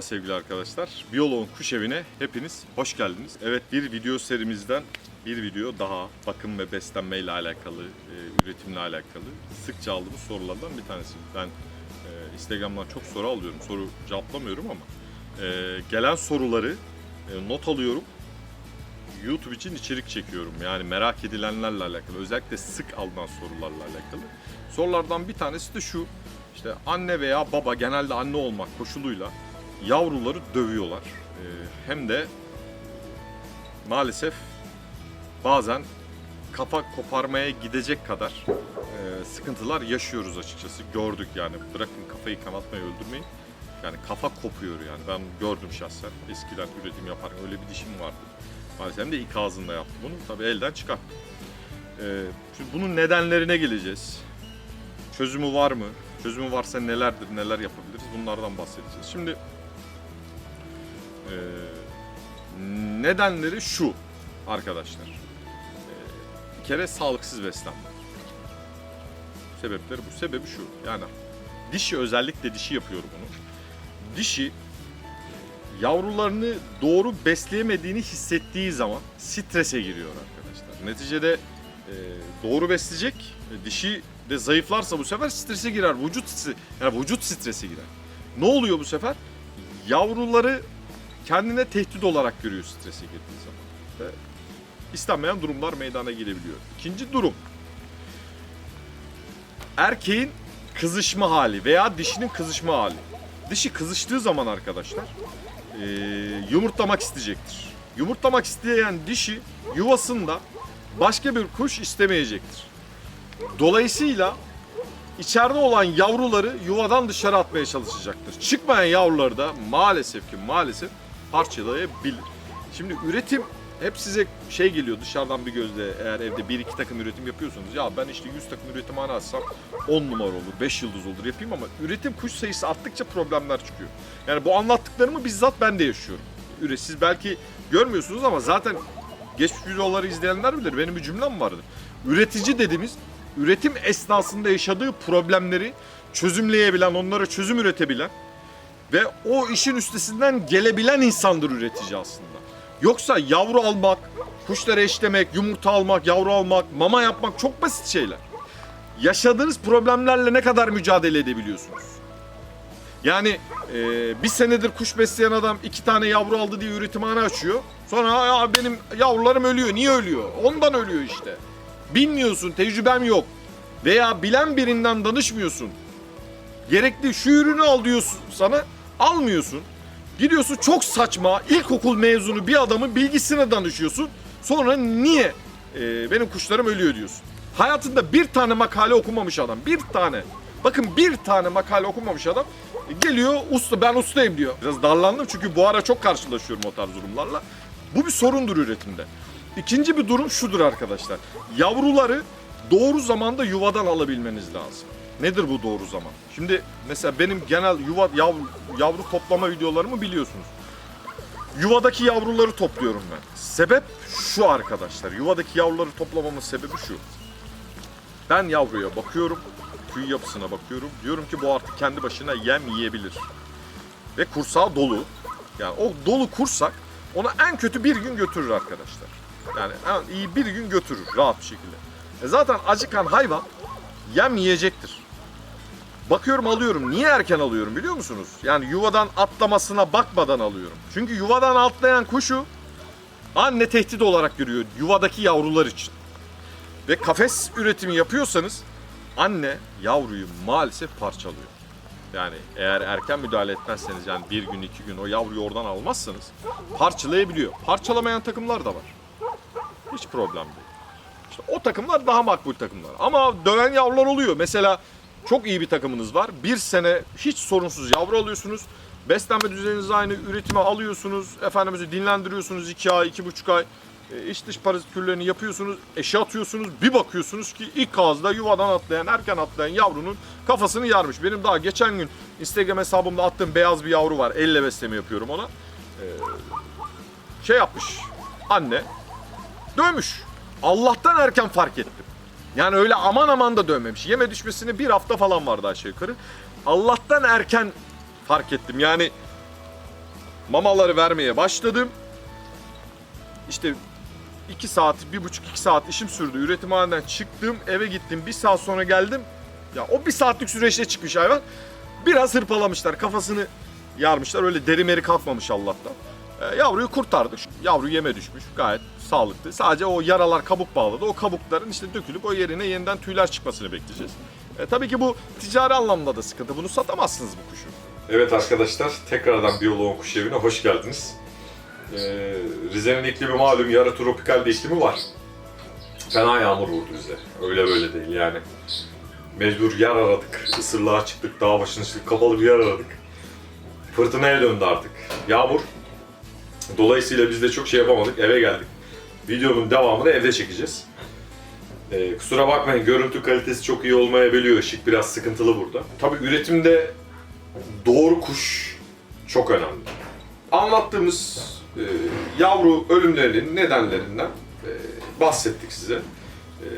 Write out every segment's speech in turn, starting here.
sevgili arkadaşlar. Biyoloğun kuş evine hepiniz hoş geldiniz. Evet bir video serimizden bir video daha bakım ve beslenme ile alakalı, e, üretimle alakalı sıkça aldığımız sorulardan bir tanesi. Ben e, Instagram'dan çok soru alıyorum. Soru cevaplamıyorum ama e, gelen soruları e, not alıyorum. YouTube için içerik çekiyorum. Yani merak edilenlerle alakalı. Özellikle sık alınan sorularla alakalı. Sorulardan bir tanesi de şu. İşte anne veya baba genelde anne olmak koşuluyla yavruları dövüyorlar. Ee, hem de maalesef bazen kafa koparmaya gidecek kadar e, sıkıntılar yaşıyoruz açıkçası. Gördük yani. Bırakın kafayı kanatmayı öldürmeyin. Yani kafa kopuyor yani. Ben gördüm şahsen. Eskiden üretim yaparken öyle bir dişim vardı. Maalesef hem de ilk ağzında yaptım bunu. Tabii elden çıkarttım. Ee, şimdi bunun nedenlerine geleceğiz. Çözümü var mı? Çözümü varsa nelerdir, neler yapabiliriz? Bunlardan bahsedeceğiz. Şimdi e, nedenleri şu arkadaşlar. E, bir kere sağlıksız beslenme. Sebepleri bu. Sebebi şu. Yani dişi özellikle dişi yapıyor bunu. Dişi yavrularını doğru besleyemediğini hissettiği zaman strese giriyor arkadaşlar. Neticede e, doğru besleyecek, e, dişi de zayıflarsa bu sefer strese girer. Vücut yani vücut strese girer. Ne oluyor bu sefer? Yavruları kendine tehdit olarak görüyor strese girdiği zaman. Ve istenmeyen durumlar meydana gelebiliyor. İkinci durum. Erkeğin kızışma hali veya dişinin kızışma hali. Dişi kızıştığı zaman arkadaşlar e, yumurtlamak isteyecektir. Yumurtlamak isteyen dişi yuvasında başka bir kuş istemeyecektir. Dolayısıyla içeride olan yavruları yuvadan dışarı atmaya çalışacaktır. Çıkmayan yavruları da maalesef ki maalesef parçalayabilir. Şimdi üretim hep size şey geliyor dışarıdan bir gözle eğer evde bir iki takım üretim yapıyorsanız ya ben işte 100 takım üretim açsam 10 numara olur 5 yıldız olur yapayım ama üretim kuş sayısı arttıkça problemler çıkıyor. Yani bu anlattıklarımı bizzat ben de yaşıyorum. Siz belki görmüyorsunuz ama zaten geçmiş videoları izleyenler bilir benim bir cümlem vardı. Üretici dediğimiz üretim esnasında yaşadığı problemleri çözümleyebilen, onlara çözüm üretebilen ve o işin üstesinden gelebilen insandır üretici aslında. Yoksa yavru almak, kuşları eşlemek, yumurta almak, yavru almak, mama yapmak çok basit şeyler. Yaşadığınız problemlerle ne kadar mücadele edebiliyorsunuz? Yani e, bir senedir kuş besleyen adam iki tane yavru aldı diye üretimhane açıyor. Sonra ya benim yavrularım ölüyor. Niye ölüyor? Ondan ölüyor işte. Bilmiyorsun, tecrübem yok. Veya bilen birinden danışmıyorsun. Gerekli şu ürünü al diyorsun sana, almıyorsun. Gidiyorsun çok saçma ilkokul mezunu bir adamın bilgisine danışıyorsun. Sonra niye e, benim kuşlarım ölüyor diyorsun. Hayatında bir tane makale okumamış adam. Bir tane. Bakın bir tane makale okumamış adam geliyor usta ben ustayım diyor. Biraz darlandım çünkü bu ara çok karşılaşıyorum o tarz durumlarla. Bu bir sorundur üretimde. İkinci bir durum şudur arkadaşlar. Yavruları doğru zamanda yuvadan alabilmeniz lazım. Nedir bu doğru zaman? Şimdi mesela benim genel yuva yavru, yavru toplama videolarımı biliyorsunuz. Yuvadaki yavruları topluyorum ben. Sebep şu arkadaşlar. Yuvadaki yavruları toplamamın sebebi şu. Ben yavruya bakıyorum. Tüy yapısına bakıyorum. Diyorum ki bu artık kendi başına yem yiyebilir. Ve kursağı dolu. Yani o dolu kursak onu en kötü bir gün götürür arkadaşlar. Yani iyi bir gün götürür rahat bir şekilde. E zaten acıkan hayvan yem yiyecektir. Bakıyorum alıyorum. Niye erken alıyorum biliyor musunuz? Yani yuvadan atlamasına bakmadan alıyorum. Çünkü yuvadan atlayan kuşu anne tehdit olarak görüyor yuvadaki yavrular için. Ve kafes üretimi yapıyorsanız anne yavruyu maalesef parçalıyor. Yani eğer erken müdahale etmezseniz yani bir gün iki gün o yavruyu oradan almazsanız parçalayabiliyor. Parçalamayan takımlar da var. Hiç problem değil. İşte o takımlar daha makbul takımlar. Ama döven yavrular oluyor. Mesela çok iyi bir takımınız var. Bir sene hiç sorunsuz yavru alıyorsunuz. Beslenme düzeniniz aynı, üretime alıyorsunuz. Efendimizi dinlendiriyorsunuz 2 ay, iki buçuk ay. E, iç dış parazit kürlerini yapıyorsunuz, eşe atıyorsunuz. Bir bakıyorsunuz ki ilk ağızda yuvadan atlayan, erken atlayan yavrunun kafasını yarmış. Benim daha geçen gün Instagram hesabımda attığım beyaz bir yavru var. Elle besleme yapıyorum ona. E, şey yapmış anne dövmüş. Allah'tan erken fark ettim. Yani öyle aman aman da dövmemiş. Yeme düşmesine bir hafta falan vardı aşağı yukarı. Allah'tan erken fark ettim. Yani mamaları vermeye başladım. İşte 2 saat, 1,5-2 saat işim sürdü. Üretimhaneden çıktım, eve gittim. Bir saat sonra geldim. Ya o bir saatlik süreçte çıkmış hayvan. Biraz hırpalamışlar, kafasını yarmışlar. Öyle deri meri kalkmamış Allah'tan. Ee, yavruyu kurtardık. Yavru yeme düşmüş. Gayet sağlıklı. Sadece o yaralar kabuk bağladı. O kabukların işte dökülüp o yerine yeniden tüyler çıkmasını bekleyeceğiz. E, tabii ki bu ticari anlamda da sıkıntı. Bunu satamazsınız bu kuşu. Evet arkadaşlar, tekrardan Biyoloğun Kuş Evi'ne hoş geldiniz. Ee, Rize'nin iklimi malum, yarı tropikal bir iklimi var. Fena yağmur vurdu bize. Öyle böyle değil yani. Mecbur yer aradık, ısırlığa çıktık, dağ başına çıktık, kapalı bir yer aradık. Fırtınaya döndü artık. Yağmur. Dolayısıyla biz de çok şey yapamadık, eve geldik. Videonun devamını evde çekeceğiz. Ee, kusura bakmayın, görüntü kalitesi çok iyi olmayabiliyor, ışık biraz sıkıntılı burada. Tabii üretimde doğru kuş çok önemli. Anlattığımız e, yavru ölümlerinin nedenlerinden e, bahsettik size. E,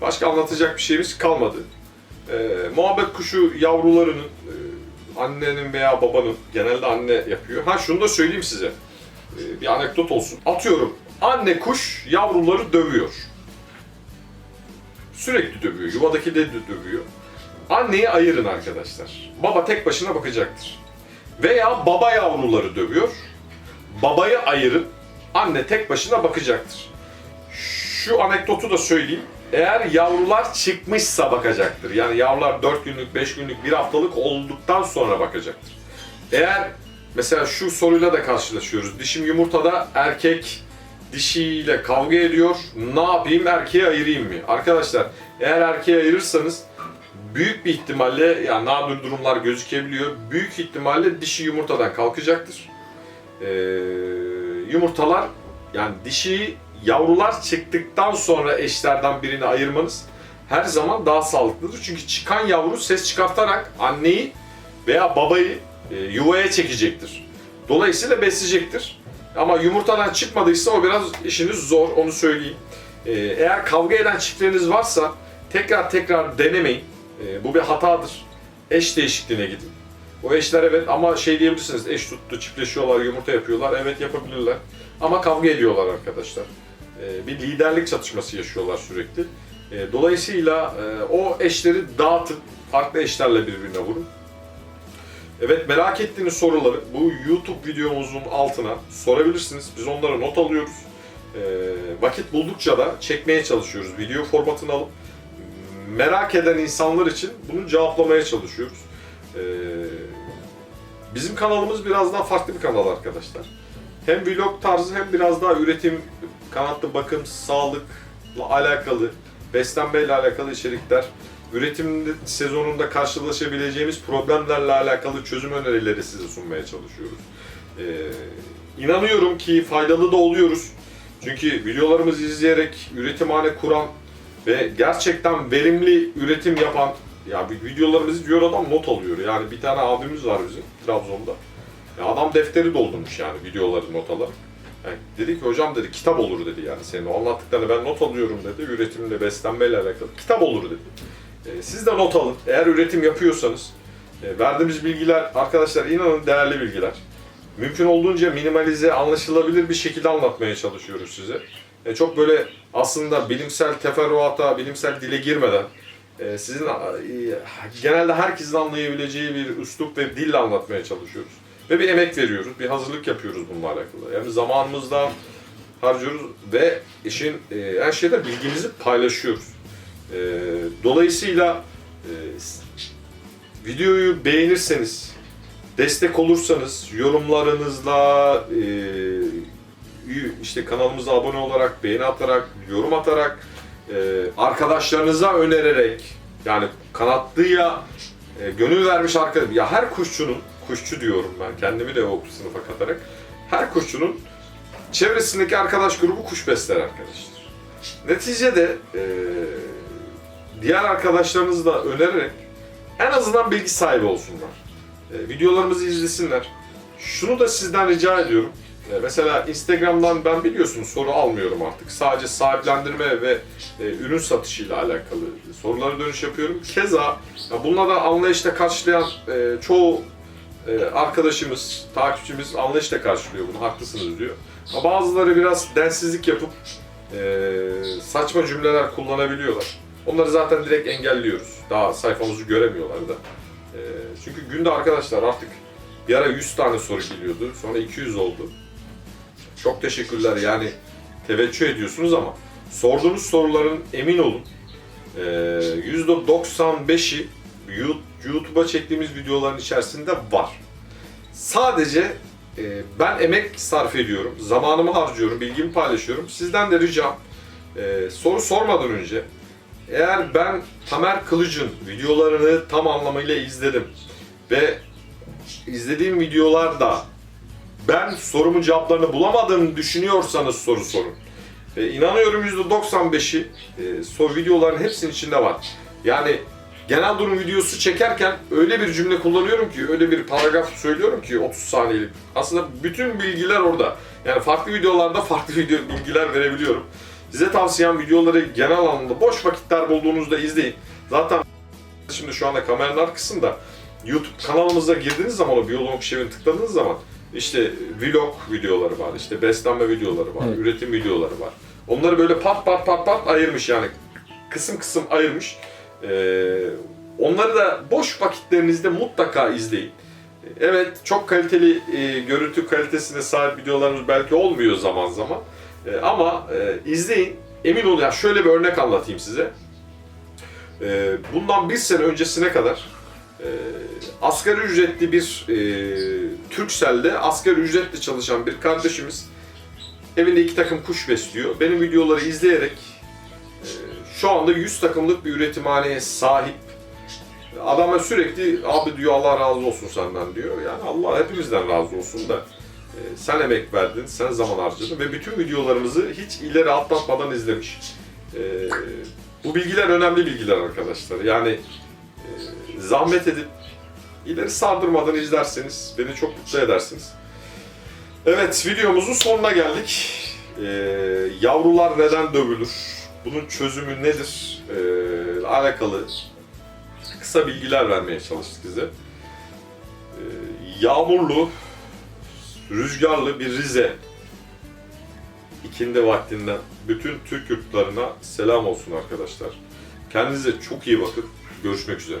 başka anlatacak bir şeyimiz kalmadı. E, muhabbet kuşu yavrularının e, annenin veya babanın genelde anne yapıyor. Ha şunu da söyleyeyim size. E, bir anekdot olsun. Atıyorum anne kuş yavruları dövüyor. Sürekli dövüyor. Yuvadaki de dövüyor. Anneyi ayırın arkadaşlar. Baba tek başına bakacaktır. Veya baba yavruları dövüyor. Babayı ayırın. Anne tek başına bakacaktır. Şu anekdotu da söyleyeyim. Eğer yavrular çıkmışsa bakacaktır. Yani yavrular 4 günlük, 5 günlük, 1 haftalık olduktan sonra bakacaktır. Eğer mesela şu soruyla da karşılaşıyoruz. Dişim yumurtada erkek dişiyle kavga ediyor. Ne yapayım erkeğe ayırayım mı? Arkadaşlar eğer erkeğe ayırırsanız büyük bir ihtimalle yani nadir durumlar gözükebiliyor. Büyük ihtimalle dişi yumurtadan kalkacaktır. Ee, yumurtalar yani dişi yavrular çıktıktan sonra eşlerden birini ayırmanız her zaman daha sağlıklıdır. Çünkü çıkan yavru ses çıkartarak anneyi veya babayı e, yuvaya çekecektir. Dolayısıyla besleyecektir. Ama yumurtadan çıkmadıysa o biraz işiniz zor onu söyleyeyim. Ee, eğer kavga eden çiftleriniz varsa tekrar tekrar denemeyin. Ee, bu bir hatadır. Eş değişikliğine gidin. O eşler evet ama şey diyebilirsiniz eş tuttu, çiftleşiyorlar, yumurta yapıyorlar. Evet yapabilirler. Ama kavga ediyorlar arkadaşlar. Ee, bir liderlik çatışması yaşıyorlar sürekli. Ee, dolayısıyla e, o eşleri dağıtın, farklı eşlerle birbirine vurun. Evet merak ettiğiniz soruları bu YouTube videomuzun altına sorabilirsiniz. Biz onlara not alıyoruz. Vakit buldukça da çekmeye çalışıyoruz. Video formatını alıp merak eden insanlar için bunu cevaplamaya çalışıyoruz. Bizim kanalımız biraz daha farklı bir kanal arkadaşlar. Hem vlog tarzı hem biraz daha üretim, kanatlı bakım, sağlıkla alakalı, beslenmeyle alakalı içerikler, üretim sezonunda karşılaşabileceğimiz problemlerle alakalı çözüm önerileri size sunmaya çalışıyoruz. Ee, inanıyorum ki faydalı da oluyoruz. Çünkü videolarımızı izleyerek üretimhane kuran ve gerçekten verimli üretim yapan ya videolarımızı diyor adam not alıyor. Yani bir tane abimiz var bizim Trabzon'da. Ya adam defteri doldurmuş yani videoları not alarak. Yani dedi ki hocam dedi kitap olur dedi yani senin o anlattıklarını ben not alıyorum dedi. Üretimle beslenmeyle alakalı kitap olur dedi. Ee, siz de not alın. Eğer üretim yapıyorsanız e, verdiğimiz bilgiler arkadaşlar inanın değerli bilgiler. Mümkün olduğunca minimalize, anlaşılabilir bir şekilde anlatmaya çalışıyoruz size. E, çok böyle aslında bilimsel teferruata, bilimsel dile girmeden e, sizin e, genelde herkesin anlayabileceği bir üslup ve dille anlatmaya çalışıyoruz. Ve bir emek veriyoruz, bir hazırlık yapıyoruz bununla alakalı. Yani zamanımızdan harcıyoruz ve işin e, her şeyde bilgimizi paylaşıyoruz. E, dolayısıyla e, videoyu beğenirseniz, destek olursanız, yorumlarınızla, e, işte kanalımıza abone olarak, beğeni atarak, yorum atarak, e, arkadaşlarınıza önererek, yani kanatlıya e, gönül vermiş arkadaş, ya her kuşçunun, kuşçu diyorum ben kendimi de o sınıfa katarak, her kuşçunun çevresindeki arkadaş grubu kuş besler arkadaşlar. Neticede e, diğer arkadaşlarınızı da önererek en azından bilgi sahibi olsunlar. E, videolarımızı izlesinler. Şunu da sizden rica ediyorum. Mesela Instagram'dan ben biliyorsunuz soru almıyorum artık. Sadece sahiplendirme ve e, ürün satışıyla alakalı sorulara dönüş yapıyorum. Keza ya bununla da anlayışla karşılayan e, çoğu e, arkadaşımız, takipçimiz anlayışla karşılıyor bunu. Haklısınız diyor. Ama bazıları biraz densizlik yapıp e, saçma cümleler kullanabiliyorlar. Onları zaten direkt engelliyoruz. Daha sayfamızı göremiyorlar da. E, çünkü günde arkadaşlar artık bir ara 100 tane soru geliyordu. Sonra 200 oldu. Çok teşekkürler yani teveccüh ediyorsunuz ama sorduğunuz soruların emin olun e, %95'i Yu- YouTube'a çektiğimiz videoların içerisinde var. Sadece e, ben emek sarf ediyorum, zamanımı harcıyorum, bilgimi paylaşıyorum. Sizden de ricam e, soru sormadan önce eğer ben Tamer Kılıç'ın videolarını tam anlamıyla izledim ve izlediğim videolarda ben sorumun cevaplarını bulamadığını düşünüyorsanız soru sorun. E, inanıyorum %95'i e, soru videoların hepsinin içinde var. Yani genel durum videosu çekerken öyle bir cümle kullanıyorum ki, öyle bir paragraf söylüyorum ki 30 saniyelik. Aslında bütün bilgiler orada. Yani farklı videolarda farklı video bilgiler verebiliyorum. Size tavsiyem videoları genel anlamda boş vakitler bulduğunuzda izleyin. Zaten şimdi şu anda kameranın arkasında YouTube kanalımıza girdiğiniz zaman o biyolog şevini tıkladığınız zaman işte vlog videoları var, işte beslenme videoları var, Evet. üretim videoları var. Onları böyle pat pat pat pat ayırmış yani kısım kısım ayırmış. Ee, onları da boş vakitlerinizde mutlaka izleyin. Evet çok kaliteli e, görüntü kalitesine sahip videolarımız belki olmuyor zaman zaman. E, ama e, izleyin. Emin olun ya şöyle bir örnek anlatayım size. E, bundan bir sene öncesine kadar e, asgari ücretli bir e, Türkcell'de asgari ücretle çalışan bir kardeşimiz evinde iki takım kuş besliyor. Benim videoları izleyerek e, şu anda 100 takımlık bir üretimhaneye sahip. Adama sürekli abi diyor Allah razı olsun senden diyor. Yani Allah hepimizden razı olsun da e, sen emek verdin, sen zaman harcadın ve bütün videolarımızı hiç ileri atlatmadan izlemiş. E, bu bilgiler önemli bilgiler arkadaşlar. Yani zahmet edip ileri sardırmadan izlerseniz beni çok mutlu edersiniz. Evet videomuzun sonuna geldik. E, yavrular neden dövülür? Bunun çözümü nedir? E, alakalı kısa bilgiler vermeye çalıştık size. E, yağmurlu, rüzgarlı bir Rize ikindi vaktinden bütün Türk yurtlarına selam olsun arkadaşlar. Kendinize çok iyi bakın. Görüşmek üzere.